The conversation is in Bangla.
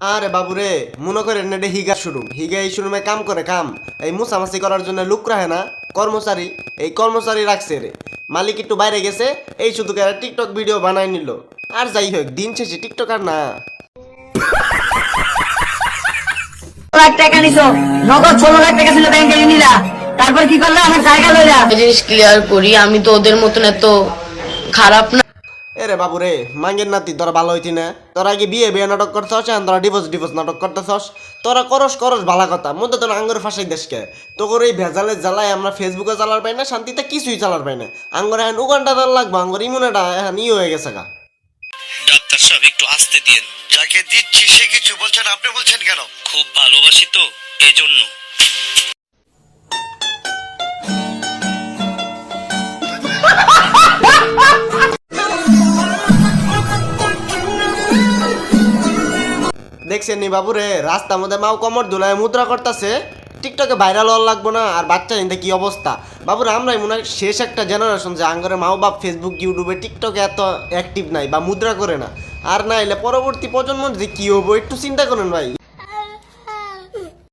আরে বাবু রে মনে করেন না এটা হিগা শোরুম হিগা এই শোরুমে কাম করে কাম। এই মুসামাসি করার জন্য লুক রাখে না কর্মচারী। এই কর্মচারী রাখছে রে। মালিক একটু বাইরে গেছে এই শুধু করে টিকটক ভিডিও বানাই নিল। আর যাই হোক দিন শেষে টিকটক আর না। লাখ টাকা নিছো। নগদ ষোলো লাখ টাকা ছিল ব্যাংকে নিলা। তারপর কি করলে? আমার সাইকেল হয়ে যা জিনিস ক্লিয়ার করি আমি তো ওদের মতন এত খারাপ না। এরে বাবু রে মাঙ্গের নাতি তোরা ভালো হইতি না। তোরা আগে বিয়ে বিয়ে নাটক করতেছ এখন তোরা ডিভোর্স ডিভোর্স নাটক করতেছস? তোরা করস করস ভালা কথা মধ্যে তোরা আঙ্গুর ফাঁসাই দেশকে তোর এই ভেজালে জ্বালায় আমরা ফেসবুকে চালার পাই না শান্তিতে কিছুই চালার পাই না। আঙ্গুর এখন উগানটা তার লাগবো আঙ্গুর ইমুনেটা এখন ই হয়ে গেছে গা। ডাক্তার সাহেব একটু আসতে দিন যাকে দিচ্ছি সে কিছু বলছেন আপনি বলছেন কেন? খুব ভালোবাসি তো এই জন্য দেখছেন নি বাবুরে রাস্তার মধ্যে মাও কমর দুলায় মুদ্রা করতেছে। টিকটকে ভাইরাল হওয়ার লাগবো না, আর বাচ্চা নিতে কী অবস্থা? বাবুরা, আমরাই মনে হয় শেষ একটা জেনারেশন যে আঙ্গরে মাও বাপ ফেসবুক ইউটিউবে টিকটকে এত অ্যাক্টিভ নাই বা মুদ্রা করে না। আর না এলে পরবর্তী প্রজন্ম যে কী হব একটু চিন্তা করেন ভাই।